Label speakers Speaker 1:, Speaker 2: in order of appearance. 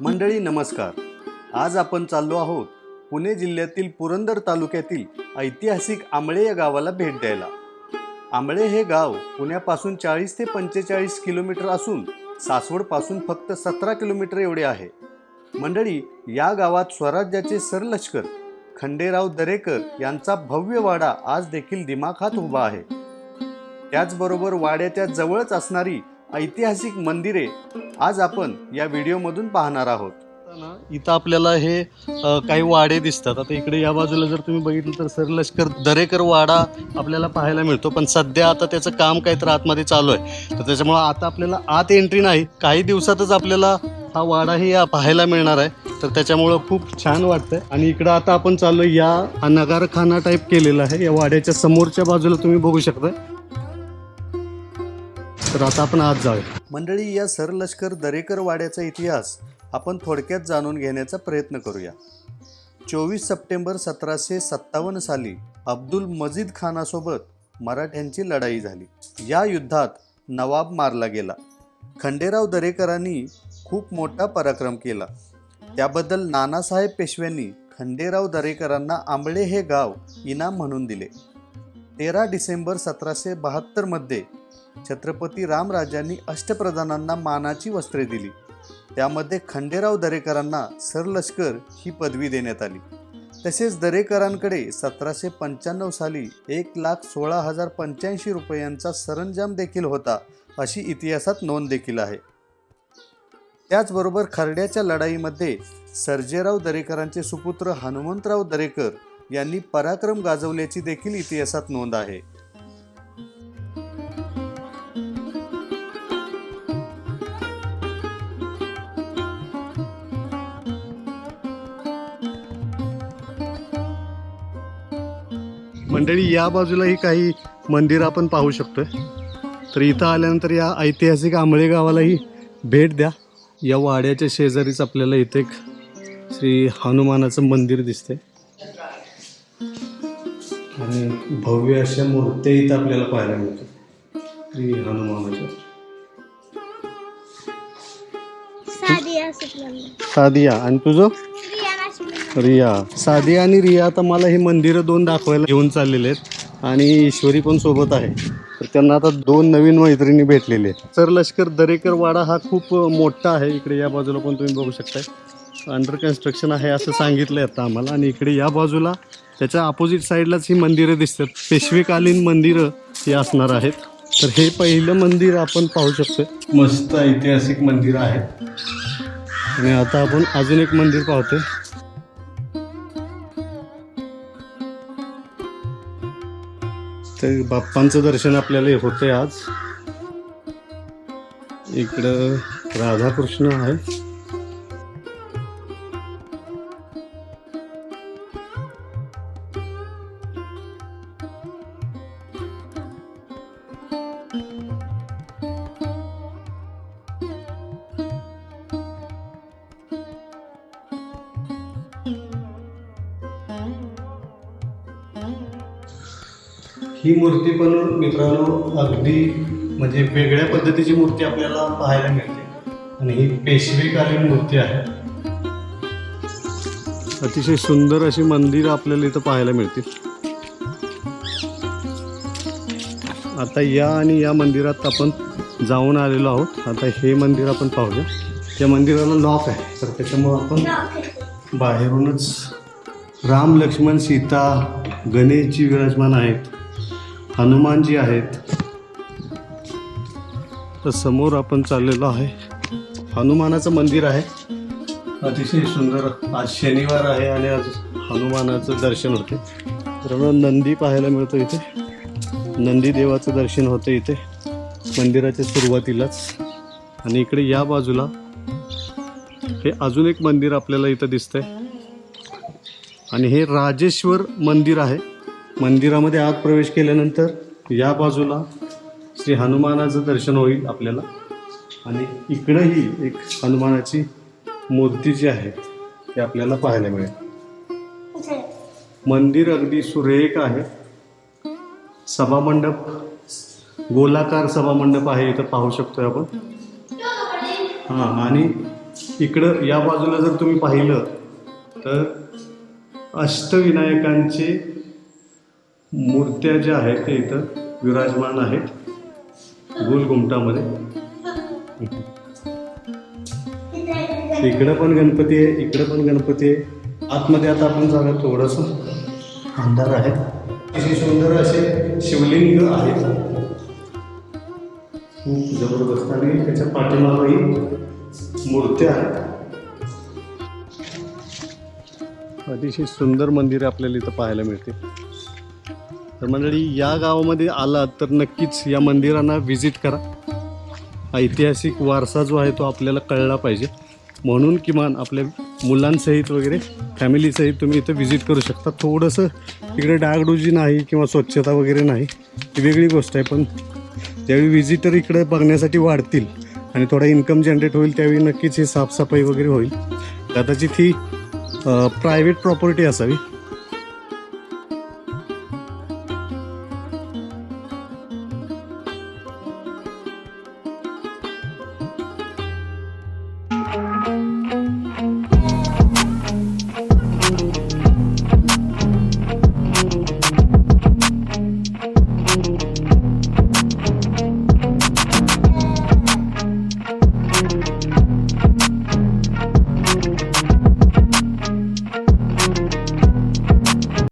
Speaker 1: मंडळी नमस्कार. आज आपण चाललो आहोत पुणे जिल्ह्यातील पुरंदर तालुक्यातील ऐतिहासिक आंबळे या गावाला भेट द्यायला. आंबळे हे गाव पुण्यापासून चाळीस ते पंचेचाळीस किलोमीटर असून सासवडपासून फक्त सतरा किलोमीटर एवढे आहे. मंडळी या गावात स्वराज्याचे सरलष्कर खंडेराव दरेकर यांचा भव्य वाडा आज देखील दिमाखात उभा आहे. त्याचबरोबर वाड्याच्या जवळच असणारी ऐतिहासिक मंदिरे आज आपण या व्हिडिओमधून पाहणार आहोत. इथं आपल्याला हे काही वाडे दिसतात. आता इकडे या बाजूला जर तुम्ही बघितलं तर सर लष्कर दरेकर वाडा आपल्याला पाहायला मिळतो. पण सध्या आता त्याचं काम काहीतरी आतमध्ये चालू आहे. तर त्याच्यामुळं आता आपल्याला आत एंट्री नाही काही दिवसातच आपल्याला हा वाडाही या पाहायला मिळणार आहे. तर त्याच्यामुळं खूप छान वाटतंय. आणि इकडं आता आपण चाललो या नगारखाना टाईप केलेला आहे. या वाड्याच्या समोरच्या बाजूला तुम्ही बघू शकता तर आता आपण आज जाऊया. मंडळी या सरलष्कर दरेकर वाड्याचा इतिहास आपण थोडक्यात जाणून घेण्याचा प्रयत्न करूया. चोवीस सप्टेंबर सतराशे सत्तावन्न साली अब्दुल मजीद खानासोबत मराठ्यांची लढाई झाली. या युद्धात नवाब मारला गेला. खंडेराव दरेकरांनी खूप मोठा पराक्रम केला. त्याबद्दल नानासाहेब पेशव्यांनी खंडेराव दरेकरांना आंबळे हे गाव इनाम म्हणून दिले. तेरा डिसेंबर सतराशे बहात्तरमध्ये छत्रपती रामराजांनी अष्टप्रधानांना मानाची वस्त्रे दिली. त्यामध्ये खंडेराव दरेकरांना सरलष्कर ही पदवी देण्यात आली. तसेच दरेकरांकडे सतराशे पंच्याण्णव साली एक लाख सोळा हजार पंच्याऐंशी रुपयांचा सरंजाम देखील होता अशी इतिहासात नोंद देखील आहे. त्याचबरोबर खर्ड्याच्या लढाईमध्ये सर्जेराव दरेकरांचे सुपुत्र हनुमंतराव दरेकर यांनी पराक्रम गाजवल्याची देखील इतिहासात नोंद आहे. मंडळी या बाजूलाही काही मंदिर आपण पाहू शकतोय. तर इथं आल्यानंतर या ऐतिहासिक आंबळे गावालाही भेट द्या. या वाड्याच्या शेजारीच आपल्याला इथे एक श्री हनुमानाचं मंदिर दिसतंय. आणि भव्य अशा मूर्त्या इथं आपल्याला पाहायला मिळतात. श्री हनुमानाच्या.
Speaker 2: सादिया.
Speaker 1: आणि तुझं? रिया. सादिया आणि रिया आता मला हे मंदिरं दोन दाखवायला घेऊन चाललेले आहेत. आणि ईश्वरी पण सोबत आहे. तर त्यांना आता दोन नवीन मैत्रिणी भेटलेले आहेत. सर लष्कर दरेकर वाडा हा खूप मोठा आहे. इकडे या बाजूला पण तुम्ही बघू शकताय. अंडर कन्स्ट्रक्शन आहे असं सांगितलं आता आम्हाला. आणि इकडे या बाजूला त्याच्या अपोजिट साईडलाच ही मंदिरं दिसतात. पेशवेकालीन मंदिरं ही असणार आहेत. तर हे पहिलं मंदिर आपण पाहू शकतोय. मस्त ऐतिहासिक मंदिर आहे आणि आता आपण अजून एक मंदिर पाहतोय. तर बाप्पांचं दर्शन आपल्याला होते आज. इकडं राधाकृष्ण आहे. ही मूर्ती पण मित्रांनो अगदी म्हणजे वेगळ्या पद्धतीची मूर्ती आपल्याला पाहायला मिळते. आणि ही पेशवेकालीन मूर्ती आहे. अतिशय सुंदर अशी मंदिरं आपल्याला इथं पाहायला मिळतील. आता या आणि या मंदिरात आपण जाऊन आलेलो आहोत. आता हे मंदिर आपण पाहूया. त्या मंदिराला लॉक आहे. तर त्याच्यामुळं आपण बाहेरूनच राम लक्ष्मण सीता गणेशजी विराजमान आहेत. हनुमानजी आहेत. तर समोर आपण चाललेलो आहे. हनुमानाचं मंदिर आहे. अतिशय सुंदर. आज शनिवार आहे आणि आज हनुमानाचं दर्शन होते. तर नंदी पाहायला मिळतो इथे. नंदी देवाचं दर्शन होतं इथे. मंदिराच्या सुरुवातीलाच. आणि इकडे या बाजूला हे अजून एक मंदिर आपल्याला इथं दिसतंय. आणि हे राजेश्वर मंदिर आहे. मंदिरामध्ये आत प्रवेश केल्यानंतर या बाजूला श्री हनुमानाचं दर्शन होईल आपल्याला. आणि इकडंही एक हनुमानाची मूर्ती जी आहे ती आपल्याला पाहायला मिळेल. मंदिर अगदी सुरेख आहे. सभामंडप गोलाकार सभामंडप आहे इथं पाहू शकतोय आपण. हां आणि इकडं या बाजूला जर तुम्ही पाहिलं तर अष्टविनायकांचे मूर्त्या ज्या आहेत ते इथं विराजमान आहेत. गोल घुमटामध्ये इकडं पण गणपती आहे इकडं पण गणपती आहे. आतमध्ये आता आपण जाऊया थोडंसं. अंधार आहे. असे सुंदर असे शिवलिंग आहेत. खूप जबरदस्त आणि त्याच्या पाठीमागही मूर्त्या आहेत. अतिशय सुंदर मंदिर आपल्याला इथं पाहायला मिळते. तर मंडळी या गावामध्ये आलात तर नक्कीच या मंदिरांना व्हिजिट करा. ऐतिहासिक वारसा जो आहे तो आपल्याला कळला पाहिजे. म्हणून किमान आपल्या मुलांसहित वगैरे फॅमिलीसहित तुम्ही इथं व्हिजिट करू शकता. थोडंसं इकडे डागडुजी नाही किंवा स्वच्छता वगैरे नाही ही वेगळी गोष्ट आहे. पण ज्यावेळी व्हिजिटर इकडे बघण्यासाठी वाढतील आणि थोडा इन्कम जनरेट होईल त्यावेळी नक्कीच ही साफसफाई वगैरे होईल. कदाचित ही प्रायव्हेट प्रॉपर्टी असावी.